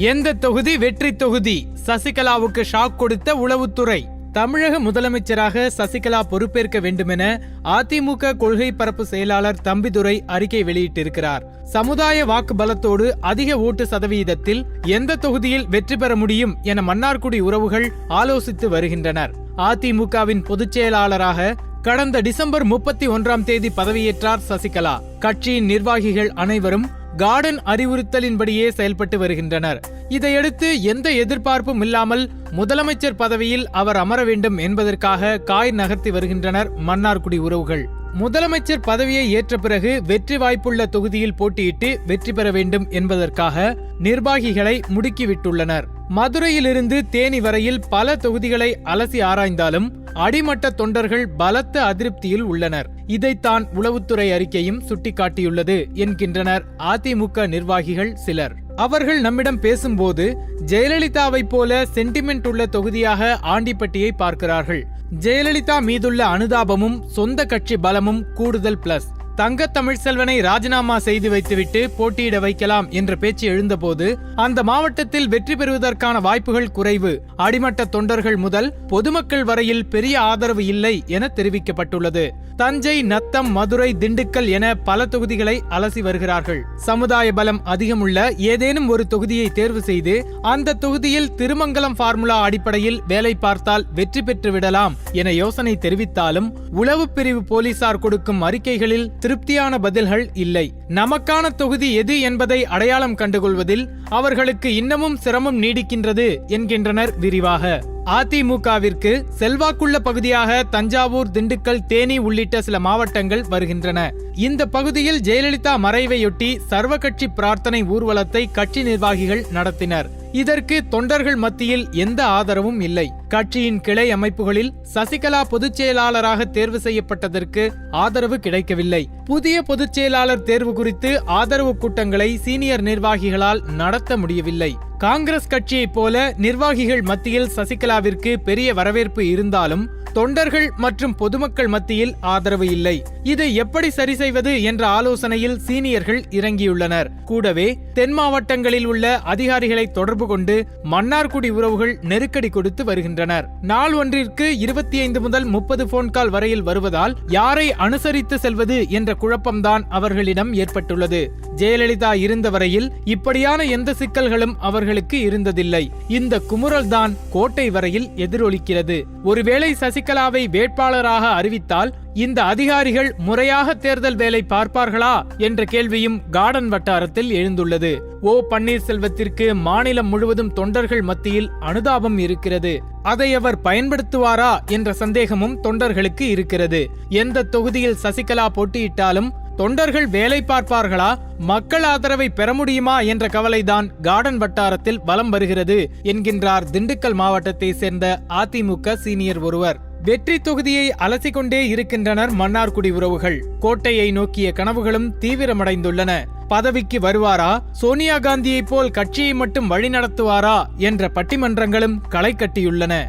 எந்த தொகுதி வெற்றி தொகுதி? சசிகலாவுக்கு ஷாக் கொடுத்த உளவுத்துறை. தமிழக முதலமைச்சராக சசிகலா பொறுப்பேற்க வேண்டுமென அதிமுக கொள்கை பரப்பு செயலாளர் தம்பிதுரை அறிக்கை வெளியிட்டிருக்கிறார். சமுதாய வாக்கு பலத்தோடு அதிக ஓட்டு சதவீதத்தில் எந்த தொகுதியில் வெற்றி பெற முடியும் என மன்னார்குடி உறவுகள் ஆலோசித்து வருகின்றனர். அதிமுகவின் பொதுச் செயலாளராக கடந்த டிசம்பர் முப்பத்தி ஒன்றாம் தேதி பதவியேற்றார் சசிகலா. கட்சியின் நிர்வாகிகள் அனைவரும் கார்டன் அறிவுறுத்தலின்படியே செயல்பட்டு வருகின்றனர். இதையடுத்து எந்த எதிர்பார்ப்பும் இல்லாமல் முதலமைச்சர் பதவியில் அவர் அமர வேண்டும் என்பதற்காக காய் நகர்த்தி வருகின்றனர் மன்னார்குடி உறவுகள். முதலமைச்சர் பதவியை ஏற்ற பிறகு வெற்றி வாய்ப்புள்ள தொகுதியில் போட்டியிட்டு வெற்றி பெற வேண்டும் என்பதற்காக நிர்வாகிகளை முடுக்கிவிட்டுள்ளனர். மதுரையிலிருந்து தேனி வரையில் பல தொகுதிகளை அலசி ஆராய்ந்தாலும் அடிமட்ட தொண்டர்கள் பலத்த அதிருப்தியில் உள்ளனர். இதைத்தான் உளவுத்துறை அறிக்கையும் சுட்டிக்காட்டியுள்ளது என்கின்றனர். அதிமுக நிர்வாகிகள் சிலர். அவர்கள் நம்மிடம் பேசும்போது ஜெயலலிதாவை போல சென்டிமெண்ட் உள்ள தொகுதியாக ஆண்டிப்பட்டியை பார்க்கிறார்கள். ஜெயலலிதா மீதுள்ள அனுதாபமும் சொந்த கட்சி பலமும் கூடுதல் பிளஸ் தங்க தமிழ்செல்வனை ராஜினாமா செய்து வைத்துவிட்டு போட்டியிட வைக்கலாம் என்ற பேச்சு எழுந்தபோது அந்த மாவட்டத்தில் வெற்றி பெறுவதற்கான வாய்ப்புகள் குறைவு. அடிமட்ட தொண்டர்கள் முதல் பொதுமக்கள் வரையில் பெரிய ஆதரவு இல்லை என தெரிவிக்கப்பட்டுள்ளது. தஞ்சை நத்தம் மதுரை திண்டுக்கல் என பல தொகுதிகளை அலசி வருகிறார்கள். சமுதாய பலம் அதிகமுள்ள ஏதேனும் ஒரு தொகுதியை தேர்வு செய்து அந்த தொகுதியில் திருமங்கலம் பார்முலா அடிப்படையில் வேலை பார்த்தால் வெற்றி பெற்று விடலாம் என யோசனை தெரிவித்தாலும் உளவு பிரிவு போலீசார் கொடுக்கும் அறிக்கைகளில் திருப்தியான பதில்கள் இல்லை. நமக்கான தொகுதி எது என்பதை அடையாளம் கண்டுகொள்வதில் அவர்களுக்கு இன்னமும் சிரமம் நீடிக்கின்றது என்கின்றனர் விரிவாக. அதிமுகவிற்கு செல்வாக்குள்ள பகுதியாக தஞ்சாவூர் திண்டுக்கல் தேனி உள்ளிட்ட சில மாவட்டங்கள் வருகின்றன. இந்த பகுதியில் ஜெயலலிதா மறைவையொட்டி சர்வ கட்சி பிரார்த்தனை ஊர்வலத்தை கட்சி நிர்வாகிகள் நடத்தினர். இதற்கு தொண்டர்கள் மத்தியில் எந்த ஆதரவும் இல்லை. கட்சியின் கிளை அமைப்புகளில் சசிகலா பொதுச் செயலாளராக தேர்வு செய்யப்பட்டதற்கு ஆதரவு கிடைக்கவில்லை. புதிய பொதுச் செயலாளர் தேர்வு குறித்து ஆதரவு கூட்டங்களை சீனியர் நிர்வாகிகளால் நடத்த முடியவில்லை. காங்கிரஸ் கட்சியைப் போல நிர்வாகிகள் மத்தியில் சசிகலாவிற்கு பெரிய வரவேற்பு இருந்தாலும் தொண்டர்கள் மற்றும் பொதுமக்கள் மத்தியில் ஆதரவு இல்லை. இதை எப்படி சரி செய்வது என்ற ஆலோசனையில் சீனியர்கள் இறங்கியுள்ளனர். கூடவே தென் மாவட்டங்களில் உள்ள அதிகாரிகளை தொடர்பு கொண்டு மன்னார்குடி உறவுகள் நெருக்கடி கொடுத்து வருகின்றனர். நாள் ஒன்றிற்கு இருபத்தி ஐந்து முதல் முப்பது போன் கால் வரையில் வருவதால் யாரை அனுசரித்து செல்வது என்ற குழப்பம்தான் அவர்களிடம் ஏற்பட்டுள்ளது. ஜெயலலிதா இருந்த வரையில் இப்படியான எந்த சிக்கல்களும் அவர்களுக்கு இருந்ததில்லை. இந்த குமுறல் தான் கோட்டை வரையில் எதிரொலிக்கிறது. ஒருவேளை சசிகலாவை வேட்பாளராக அறிவித்தால் இந்த அதிகாரிகள் முறையாக தேர்தல் வேலை பார்ப்பார்களா என்ற கேள்வியும் கார்டன் வட்டாரத்தில் எழுந்துள்ளது. ஓ பன்னீர்செல்வத்திற்கு மாநிலம் முழுவதும் தொண்டர்கள் மத்தியில் அனுதாபம் இருக்கிறது. அதை அவர் பயன்படுத்துவாரா என்ற சந்தேகமும் தொண்டர்களுக்கு இருக்கிறது. எந்த தொகுதியில் சசிகலா போட்டியிட்டாலும் தொண்டர்கள் வேலை பார்ப்பார்களா? மக்கள் ஆதரவை பெற முடியுமா என்ற கவலைதான் கார்டன் வட்டாரத்தில் வலம் வருகிறது என்கின்றார் திண்டுக்கல் மாவட்டத்தை சேர்ந்த அதிமுக சீனியர் ஒருவர். வெற்றி தொகுதியை அலசிக்கொண்டே இருக்கின்றனர் மன்னார்குடி உறவுகள். கோட்டையை நோக்கிய கனவுகளும் தீவிரமடைந்துள்ளன. பதவிக்கு வருவாரா? சோனியா காந்தியைப் போல் கட்சியை மட்டும் வழிநடத்துவாரா? என்ற பட்டிமன்றங்களும் களை கட்டியுள்ளன.